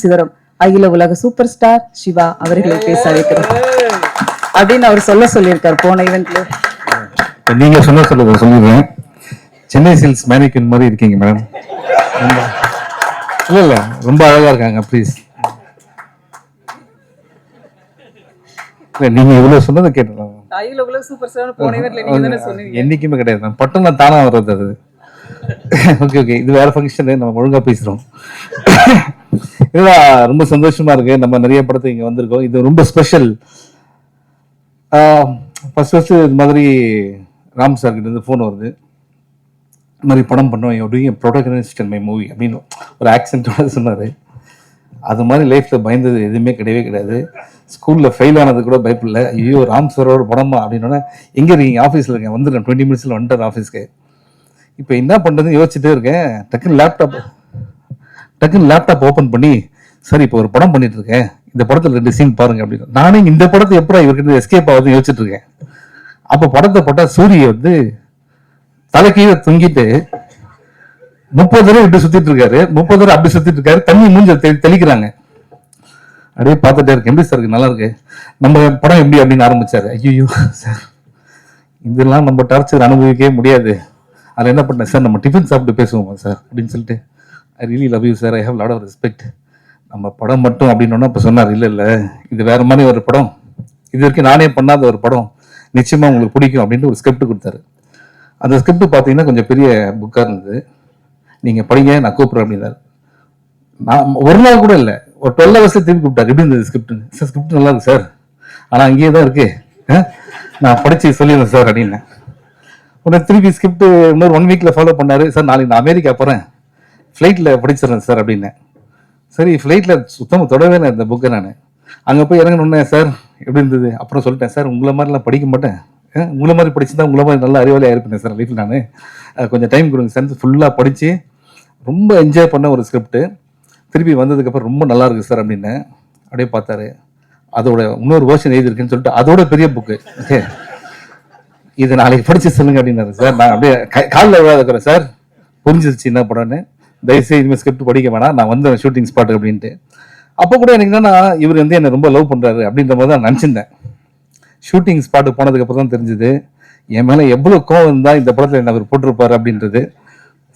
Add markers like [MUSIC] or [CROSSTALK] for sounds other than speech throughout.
சிகரம் அகில உலக சூப்பர் ஸ்டார் சிவா அவர்களை பேச அழைக்கிறோம். அப்படின்னு அவர் சொல்ல சொல்லியிருக்கார் போன ஈவெண்ட்ல இப்ப நீங்க சொன்ன சொல்லுங்க சொல்லிடுறேன். சென்னை சில்ஸ் மேனிக்வின் மாதிரி இருக்கீங்க மேடம் இல்ல இல்ல. ரொம்ப அழகா இருக்காங்க ப்ளீஸ் இல்ல நீங்க இவ்வளவு சொன்னதை கேட்டலாம் அகில உலக சூப்பர் ஸ்டார் போன ஈவெண்ட்ல நீங்க தானே சொன்னீங்க. என்னைக்குமே கிடையாது. பட்டம் தானா வர்றது அது. [LAUGHS] ஓகே ஓகே இது வேற ஃபங்க்ஷன் நம்ம ஒழுங்கா பேசுறோம். இல்லடா ரொம்ப சந்தோஷமா இருக்கு. நம்ம நிறைய படத்தை இங்க வந்திருக்கோம். இது ரொம்ப ஸ்பெஷல் ஃபர்ஸ்ட் ஃபர்ஸ்ட் இது மாதிரி ராம் சார் கிட்ட இருந்து ஃபோன் வருது. இந்த மாதிரி படம் பண்ணோம். எப்படியும் ப்ரொடக்ட் மை மூவி அப்படின்னு ஒரு ஆக்சென்ட்டோட சொன்னார். அது மாதிரி லைஃப்பில் பயந்தது எதுவுமே கிடையவே கிடையாது. ஸ்கூலில் ஃபெயில் ஆனது கூட பயப்படல. ஐயோ ராம் சாரோட படமா அப்படின்னோடனே எங்கே இருக்கீங்க ஆஃபீஸில் இருக்கேன். வந்துடுறேன். டுவெண்ட்டி மினிட்ஸில் வந்துட்டார் ஆஃபீஸ்க்கு இப்போ என்ன பண்ணுறதுன்னு யோசிச்சுட்டே இருக்கேன். டக்குன்னு லேப்டாப் டக்குன்னு லேப்டாப் ஓப்பன் பண்ணி சரி இப்போ ஒரு படம் பண்ணிட்டு இருக்கேன். இந்த படத்தில் ரெண்டு சீன் பாருங்க அப்படின்னு. நானே இந்த படத்தை எப்படா இவர்கிட்ட எஸ்கேப் ஆகுதுன்னு யோசிச்சுட்டு இருக்கேன். அப்போ படத்தை போட்டால் சூரிய வந்து தலைக்கீழே தொங்கிட்டு முப்பது தடவை இப்படி சுத்திட்டு இருக்காரு. முப்பது தடவை அப்படி சுத்திட்டு இருக்காரு. தண்ணி மூஞ்ச தெளி- தெளிக்கிறாங்க. அப்படியே பார்த்துட்டே இருக்கு எப்படி சார் இருக்கு? நல்லா இருக்கு. நம்ம படம் எப்படி அப்படின்னு ஆரம்பிச்சாரு. ஐயோ சார். இதெல்லாம் நம்ம டார்ச்சர் அனுபவிக்கவே முடியாது. அதில் என்ன பண்ணேன் சார் நம்ம டிஃபன் சாப்பிட்டு பேசுவோமா சார்? அப்படின்னு சொல்லிட்டு I really love you sir I have lot of respect நம்ம படம் மட்டும் அப்படின்னோன்னா இப்போ சொன்னார் இல்லை இல்லை. இது வேறு மாதிரி ஒரு படம். இது வரைக்கும் நானே பண்ணாத ஒரு படம். நிச்சயமாக உங்களுக்கு பிடிக்கும் அப்படின்னு ஒரு ஸ்கிரிப்ட் கொடுத்தாரு. அந்த ஸ்கிரிப்ட் பார்த்தீங்கன்னா கொஞ்சம் பெரிய புக்காக இருந்தது. நீங்கள் படிங்க நான் கூப்பிட்றேன் அப்படின்னாரு. நான் ஒரு நாள் கூட இல்லை. ஒரு டுவெல் ஹவர்ஸில் திருப்பி கூப்பிட்டாரு. எப்படி இருந்தது ஸ்கிரிப்ட் சார் ஸ்கிரிப்ட் நல்லா இருக்கு சார் ஆனால் அங்கேயே தான் இருக்கு. ஆ? நான் படித்து சொல்லிடுறேன் சார் அப்படின்னேன். உடனே திருப்பி ஸ்கிரிப்ட் இன்னொரு ஒன் வீக்கில் ஃபாலோ பண்ணார். சார் நாளைக்கு நான் அமெரிக்கா போகிறேன் ஃப்ளைட்டில் படிச்சிடுறேன் சார் அப்படின்னேன் சரி ஃப்ளைட்டில் சுத்தமாக தொடவே இல்லை இந்த புக்கை நான். அங்கே போய் இறங்கணுன்னே சார் எப்படி இருந்தது? அப்புறம் சொல்லிட்டேன் சார் உங்களை மாதிரிலாம் படிக்க மாட்டேன். உங்களை மாதிரி படிச்சுதான் உங்களை மாதிரி நல்ல அறிவாளியாக இருப்பேன் சார் லைஃப்பில் நான். கொஞ்சம் டைம் கொடுங்க சார் ஃபுல்லாக படித்து ரொம்ப என்ஜாய் பண்ண ஒரு ஸ்கிரிப்ட் திருப்பி வந்ததுக்கப்புறம் ரொம்ப நல்லா இருக்கு சார் அப்படின்னு அப்படியே பார்த்தாரு. அதோட இன்னொரு வேர்ஷன் எழுதியிருக்குன்னு சொல்லிட்டு அதோட பெரிய புக்கு ஓகே. இது நாளைக்கு படிச்சு சொல்லுங்க அப்படின்னாரு சார் நான் அப்படியே காலில் விழாதுக்கிறேன் சார் புரிஞ்சிருச்சு என்ன படம்னு. தயவுசெய்து இனிமேல் ஸ்கிரிப்ட் படிக்க வேணாம். நான் வந்தேன் ஷூட்டிங் ஸ்பாட் அப்படின்ட்டு. அப்போ கூட எனக்கு என்னன்னா இவர் வந்து என்னை ரொம்ப லவ் பண்ணுறாரு அப்படின்ற மாதிரி தான் நினச்சிருந்தேன். ஷூட்டிங் ஸ்பாட்டுக்கு போனதுக்கப்புறம் தான் தெரிஞ்சது. என் மேலே எவ்வளோ கோவம் இருந்தால் இந்த படத்தில் என்ன அவர் போட்டிருப்பாரு அப்படின்றது.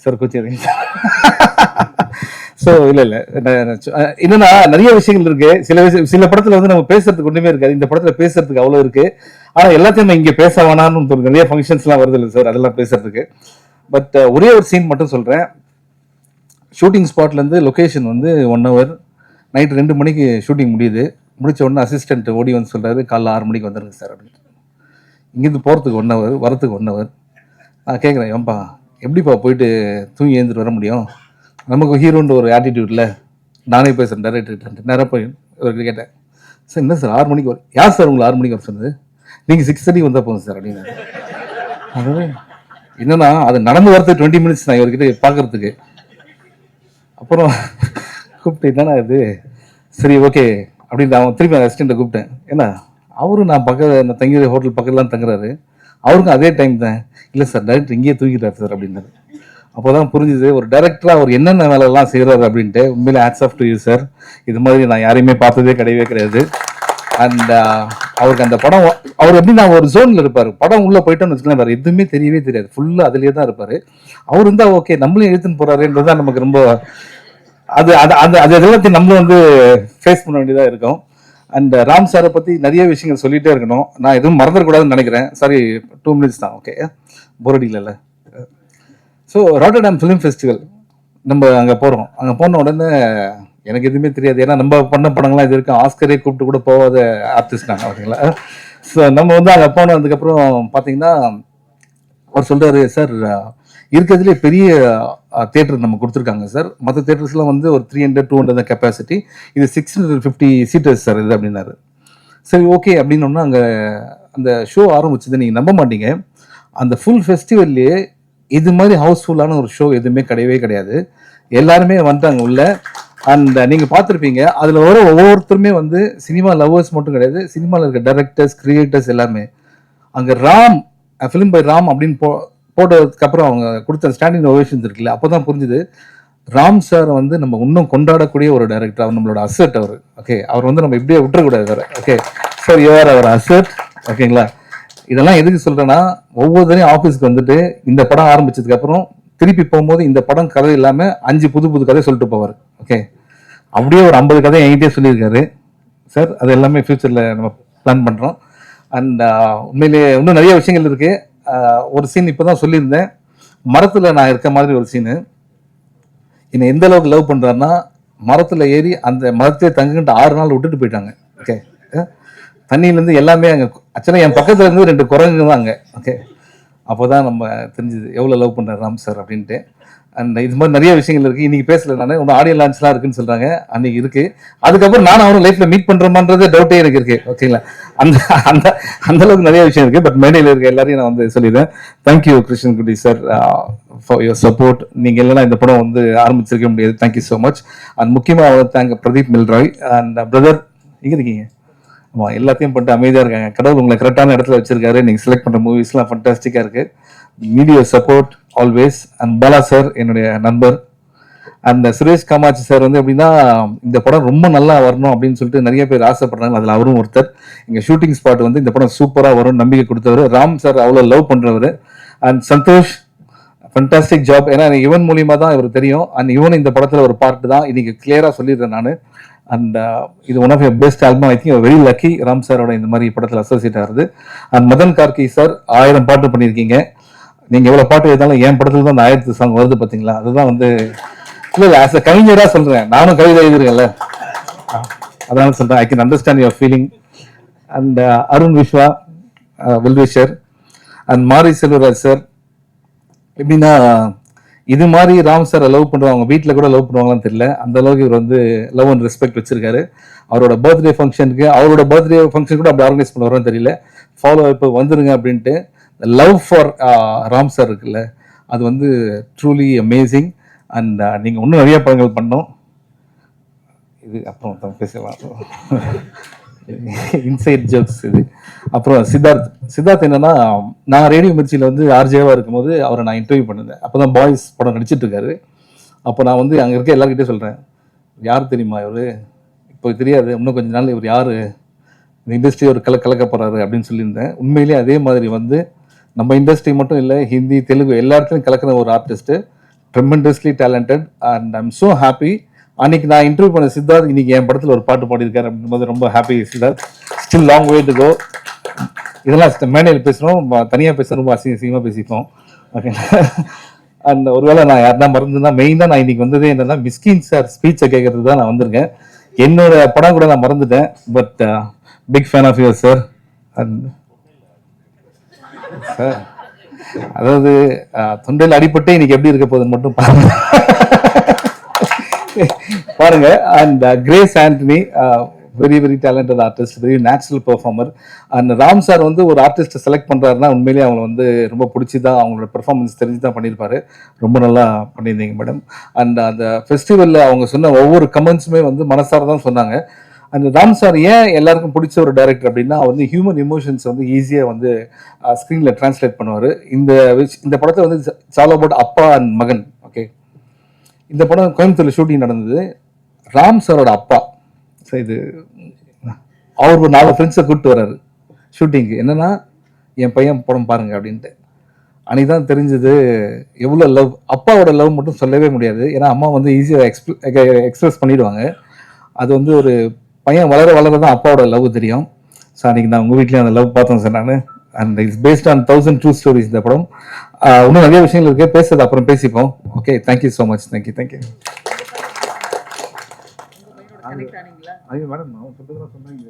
சார் கொச்சி ஸோ இல்லை இல்லை. என்னன்னா நிறைய விஷயங்கள் இருக்கு. சில விஷயம் சில படத்தில் வந்து நம்ம பேசுறதுக்கு ஒன்றுமே இருக்காது. இந்த படத்தில் பேசுறதுக்கு அவ்வளோ இருக்கு. ஆனால் எல்லாத்தையும் நான் இங்கே பேச வேணாம்னு தோணுது. நிறைய ஃபங்க்ஷன்ஸ்லாம் வருது இல்லை சார் அதெல்லாம் பேசுறதுக்கு. பட் ஒரே ஒரு சீன் மட்டும் சொல்கிறேன் ஷூட்டிங் ஸ்பாட்லேருந்து லொக்கேஷன் வந்து ஒன் ஹவர் நைட் ரெண்டு மணிக்கு ஷூட்டிங் முடியுது. முடிச்ச உடனே அசிஸ்டண்ட் ஓடி வந்து சொல்கிறாரு காலைல ஆறு மணிக்கு வந்துருங்க சார் அப்படின்னு. இங்கேருந்து போகிறதுக்கு ஒன் ஹவர் வரத்துக்கு ஒன் ஹவர் நான் கேட்குறேன் ஏன்பா எப்படிப்பா போயிட்டு தூங்கி எழுந்துட்டு வர முடியும்? நமக்கு ஹீரோன்ற ஒரு ஆட்டிடியூட்டில் நானே பேசுகிறேன் டேரக்டர் நேராக போய் இவர்கிட்ட கேட்டேன் சார் என்ன சார் ஆறு மணிக்கு வரும் யார் சார் உங்களை ஆறு மணிக்கு வர சொன்னது? நீங்கள் சிக்ஸ் தேர்ட்டி வந்தால் போதும் சார் அப்படின்னு. அதாவது என்னன்னா அது நடந்து வரது டுவெண்ட்டி மினிட்ஸ் நான் இவர்கிட்ட பார்க்கறதுக்கு. அப்புறம் கூப்பிட்டு தானே இது? சரி ஓகே அப்படின்னு அவன் திருப்பி அந்த அசிஸ்டண்ட்டை கூப்பிட்டேன். ஏன்னா அவரும் நான் பக்கத்தில் நான் தங்கிற ஹோட்டல் பக்கத்துலாம் தங்குறாரு. அவருக்கும் அதே டைம் தான். இல்லை சார் டேரக்டர் இங்கேயே தூக்கிட்டார் சார் அப்படின்னாரு. அப்போ தான் புரிஞ்சுது ஒரு டேரக்டராக அவர் என்னென்ன வேலைலாம் செய்கிறாரு அப்படின்ட்டு உண்மையிலே hats off to you sir இது மாதிரி நான் யாரையுமே பார்த்ததே கிடையவே கிடையாது. அண்ட் அவருக்கு அந்த படம் அவர் எப்படின்னா ஒரு ஜோன்ல இருப்பாரு? படம் உள்ள போயிட்டோம்னு வச்சுக்கலாம் வேற எதுவுமே தெரியவே தெரியாது. ஃபுல்லா அதுலயே தான் இருப்பாரு. அவர் இருந்தா ஓகே நம்மளையும் எழுத்துன்னு போறாருன்றது தான் நமக்கு ரொம்ப அது அது அது அது எல்லாத்தையும் நம்மளும் வந்து ஃபேஸ் பண்ண வேண்டியதா இருக்கும். அண்ட் ராம் சாரை பத்தி நிறைய விஷயங்கள் சொல்லிட்டே இருக்கணும். நான் எதுவும் மறந்துடக்கூடாதுன்னு நினைக்கிறேன். சாரி டூ மினிட்ஸ் தான் ஓகே போரடி இல்லைல்ல ஸோ ராட்டர்டாம் ஃபிலிம் ஃபெஸ்டிவல் நம்ம அங்கே போகிறோம் அங்கே போன உடனே எனக்கு எதுவுமே தெரியாது. ஏன்னா நம்ம பண்ண படங்கள்லாம் இது வரைக்கும் ஆஸ்கரே கூப்பிட்டு கூட போகாத ஆர்டிஸ்ட் நாங்கள் ஓகேங்களா ஸோ நம்ம வந்து அங்கே போனதுக்கப்புறம் பார்த்தீங்கன்னா அவர் சொல்கிறாரு சார் இருக்கிறதுலே பெரிய தேட்டர் நம்ம கொடுத்துருக்காங்க சார் மற்ற தேட்டர்ஸ்லாம் வந்து ஒரு three hundred two hundred capacity இது six hundred fifty seaters sir இது அப்படின்னாரு. சரி ஓகே அப்படின்னோம்னா அங்கே அந்த ஷோ ஆரம்பிச்சது நீங்கள் நம்ப மாட்டீங்க. அந்த ஃபுல் ஃபெஸ்டிவல்லையே இது மாதிரி ஹவுஸ்ஃபுல்லான ஒரு ஷோ எதுவுமே கிடையவே கிடையாது. எல்லாருமே வந்துட்டாங்க உள்ள. அண்ட் uh, நீங்கள் பார்த்துருப்பீங்க அதில் வர ஒவ்வொருத்தருமே வந்து சினிமா லவ்வர்ஸ் மட்டும் கிடையாது சினிமாவில் இருக்க டைரக்டர்ஸ் கிரியேட்டர்ஸ் எல்லாமே. அங்கே ராம் ஃபிலிம் பை ராம் அப்படின்னு போ போட்டதுக்கு அப்புறம் அவங்க கொடுத்த ஸ்டாண்டிங் ஓவேஷன்ஸ் இருக்குல்ல அப்போ தான் புரிஞ்சுது. ராம் சார் வந்து நம்ம இன்னும் கொண்டாடக்கூடிய ஒரு டைரக்டர் அவர் நம்மளோட அசட் அவர். ஓகே அவர் வந்து நம்ம இப்படியே விட்டுறக்கூடாது அவர் okay sir you're our asset ஓகேங்களா இதெல்லாம் எதுக்கு சொல்றேன்னா ஒவ்வொருத்தரையும் ஆஃபீஸ்க்கு வந்துட்டு இந்த படம் ஆரம்பிச்சதுக்கு அப்புறம் திருப்பி போகும்போது இந்த படம் கதை இல்லாமல் அஞ்சு புது புது கதை சொல்லிட்டு போவார். ஓகே அப்படியே ஒரு ஐம்பது கதை என்கிட்டே சொல்லியிருக்காரு. சார் அது எல்லாமே ஃப்யூச்சரில் நம்ம பிளான் பண்ணுறோம் அண்ட் uh, உண்மையிலேயே இன்னும் நிறைய விஷயங்கள் இருக்குது uh, ஒரு சீன் இப்போ தான் சொல்லியிருந்தேன். மரத்தில் நான் இருக்க மாதிரி ஒரு சீனு என்னை எந்த அளவுக்கு லவ் பண்ணுறாருன்னா மரத்தில் ஏறி அந்த மரத்தை தங்குகிட்ட ஆறு நாள் விட்டுட்டு போயிட்டாங்க. ஓகே uh, தண்ணியிலேருந்து எல்லாமே அங்கே ஆக்சுவலாக என் பக்கத்தில் இருந்து ரெண்டு குரங்கு தான் அங்கே. ஓகே அப்போ தான் நம்ம தெரிஞ்சுது எவ்வளோ லவ் பண்ணுறாரு ராம் சார் அப்படின்ட்டு. அண்ட் இது மாதிரி நிறைய விஷயங்கள் இருக்குது இன்றைக்கி பேசல நான். இன்னும் ஆடியோ லான்ச்லாம் இருக்குன்னு சொல்கிறாங்க அன்றைக்கி இருக்குது அதுக்கப்புறம் நானும் அவரும் லைஃப்பில் மீட் பண்ணுறோமான்றது டவுட்டே எனக்கு இருக்குது ஓகேங்களா அந்த அந்த அந்த அளவுக்கு நிறைய விஷயம் இருக்குது பட் மேடையில் இருக்க எல்லாரையும் நான் வந்து சொல்லிடுறேன். தேங்க்யூ கிருஷ்ணன் குட்டி சார் ஃபார் யுவர் சப்போர்ட் நீங்கள் இல்லைனா இந்த படம் வந்து ஆரம்பிச்சிருக்க முடியாது. தேங்க்யூ ஸோ மச் அண்ட் முக்கியமாக அவர் thank Pradeep Milroy and brother எங்கே இருக்கீங்க? ஆமாம் எல்லாத்தையும் பண்ணிட்டு அமைதியாக இருக்காங்க. கடவுள் உங்களை கரெக்டான இடத்துல வச்சிருக்காரு. நீங்கள் செலக்ட் பண்ணுற மூவிஸ்லாம் ஃபண்டாஸ்டிக்காக இருக்குது media support always and Bala sir என்னுடைய நண்பர். அந்த சுரேஷ் காமாட்சி சார் வந்து எப்படின்னா இந்த படம் ரொம்ப நல்லா வரணும் அப்படின்னு சொல்லிட்டு நிறைய பேர் ஆசைப்படுறாங்க. அதில் அவரும் ஒருத்தர். எங்கள் ஷூட்டிங் ஸ்பாட் வந்து இந்த படம் சூப்பராக வரும் நம்பிக்கை கொடுத்தவர். ராம் சார் அவ்வளோ லவ் பண்ணுறவர் அண்ட் சந்தோஷ் ஃபண்டாஸ்டிக் ஜாப் ஏன்னா எனக்கு இவன் மூலியமாக தான் இவர் தெரியும். அண்ட் இவன் இந்த படத்தில் ஒரு பார்ட் தான். இன்னைக்கு கிளியராக சொல்லிடுறேன் நான். அண்ட் uh, இது one of best album I think very lucky Ram சாரோட இந்த மாதிரி படத்தில் அசோசியேட் ஆகுது அண்ட் மதன் கார்கி சார் ஆயிரம் பாட்டு பண்ணியிருக்கீங்க. நீங்கள் எவ்வளோ பாட்டு எழுதாலும் என் படத்தில் தான் அந்த ஆயிரத்து சாங் வருது பார்த்தீங்களா அதுதான் வந்து இல்லை இல்லை ஆஸ் அ கவிஞராக சொல்கிறேன் நானும் கவிதை எழுதுறேன்ல அதனால சொல்கிறேன் I can understand your feeling and Arun Vishwa wellwisher and Mari Selvaraj sir எப்படின்னா இது மாதிரி ராம் சார் லவ் பண்ணுறவங்க வீட்டில் கூட லவ் பண்ணுவாங்களான்னு தெரியல. அந்த அளவுக்கு இவர் வந்து லவ் அண்ட் ரெஸ்பெக்ட் வச்சிருக்காரு. அவரோட பர்த்டே ஃபங்க்ஷனுக்கு அவரோட பர்த்டே ஃபங்க்ஷன் கூட அப்படி ஆர்கனைஸ் பண்ணுவாரோன்னு தெரியல. ஃபாலோ இப்போ வந்துருங்க அப்படின்ட்டு. லவ் ஃபார் ராம் சார் இருக்குல்ல அது வந்து ட்ரூலி அமேசிங் அண்ட் நீங்கள் இன்னும் நிறைய படங்கள் பண்ணோம். இது அப்புறம் தான் பேசலாம். [LAUGHS] இன்சைட் ஜோக்ஸ் இது. அப்புறம் சித்தார்த் சித்தார்த் என்னன்னா நான் ரேடியோ மிர்ச்சியில் வந்து ஆர்ஜேவாக இருக்கும்போது அவரை நான் இன்டர்வியூ பண்ணிருந்தேன். அப்போ தான் பாய்ஸ் படம் நடிச்சிட்டு இருக்காரு. அப்போ நான் வந்து அங்கே இருக்க எல்லாருக்கிட்டே சொல்கிறேன் யார் தெரியுமா இவர்? இப்போ தெரியாது. இன்னும் கொஞ்ச நாள் இவர் யார்? இந்த இண்டஸ்ட்ரி ஒரு கல கலக்க போறாரு அப்படின்னு சொல்லியிருந்தேன். உண்மையிலேயே அதே மாதிரி வந்து நம்ம இண்டஸ்ட்ரி மட்டும் இல்லை ஹிந்தி தெலுங்கு எல்லா இடத்துலையும் கலக்கிற ஒரு artist tremendously talented and I'm so happy அன்னைக்கு நான் இன்டர்வியூ பண்ண சித்தார்த் இன்னைக்கு என் படத்தில் ஒரு பாட்டு பாடியிருக்காரு அப்படின்றது ரொம்ப happy Siddharth. Still long way to go இதெல்லாம் மேடையில் பேசுகிறோம் தனியாக பேச ரொம்ப அசிங்க அசிங்கமாக பேசிப்போம். ஓகேங்களா அண்ட் ஒருவேளை நான் யாருனா மறந்துன்னா மெயினாக நான் இன்னைக்கு வந்ததே என்னன்னா மிஸ்கின் சார் ஸ்பீச்சை கேட்கறது தான் நான் வந்திருக்கேன். என்னோட படம் கூட நான் மறந்துட்டேன் but big fan of your sir and sir அதாவது தொண்டையில் அடிபட்டு இன்னைக்கு எப்படி இருக்க போகுதுன்னு மட்டும் பாருங்க. பாருங்க and Grace Antony very very talented artist very natural performer and Ram sir வந்து ஒரு ஆர்டிஸ்ட்டை செலக்ட் பண்ணுறாருன்னா உண்மையிலேயே அவங்க வந்து ரொம்ப பிடிச்சி தான் அவங்களோட பெர்ஃபார்மன்ஸ் தெரிஞ்சு தான் பண்ணியிருப்பாரு. ரொம்ப நல்லா பண்ணியிருந்தீங்க மேடம் அண்ட் uh, அந்த ஃபெஸ்டிவலில் அவங்க சொன்ன ஒவ்வொரு கமெண்ட்ஸுமே வந்து மனசார தான் சொன்னாங்க. அந்த ராம் சார் ஏன் எல்லாருக்கும் பிடிச்ச ஒரு டைரக்டர் அப்படின்னா அவர் வந்து ஹியூமன் எமோஷன்ஸ் வந்து ஈஸியாக வந்து ஸ்க்ரீனில் டிரான்ஸ்லேட் பண்ணுவார். இந்த விஷ்- இந்த படத்தை வந்து சால் about appa and magan okay இந்த படம் கோயம்புத்தூரில் ஷூட்டிங் நடந்தது. ராம் சாரோட அப்பா சார் இது அவர் ஒரு நாலு ஃப்ரெண்ட்ஸை கூப்பிட்டு வர்றாரு ஷூட்டிங்க்கு என்னென்னா என் பையன் படம் பாருங்க அப்படின்ட்டு. அன்னைக்கு தான் தெரிஞ்சது எவ்வளோ லவ் அப்பாவோட லவ் மட்டும் சொல்லவே முடியாது. ஏன்னா அம்மா வந்து ஈஸியாக எக்ஸ்ப்ரெஸ் எக்ஸ்பிரஸ் பண்ணிடுவாங்க. அது வந்து ஒரு பையன் வளர வளர தான் அப்பாவோட லவ் தெரியும். ஸோ அன்னைக்கு நான் உங்கள் வீட்லேயும் அந்த லவ் பார்த்தேன் சார் நான். And it's based on thousand true stories இந்த படம். இன்னும் நிறைய விஷயங்கள் இருக்கு. பேசுறது அப்புறம் பேசிப்போம். Okay thank you so much thank you thank you madam சொன்னாங்க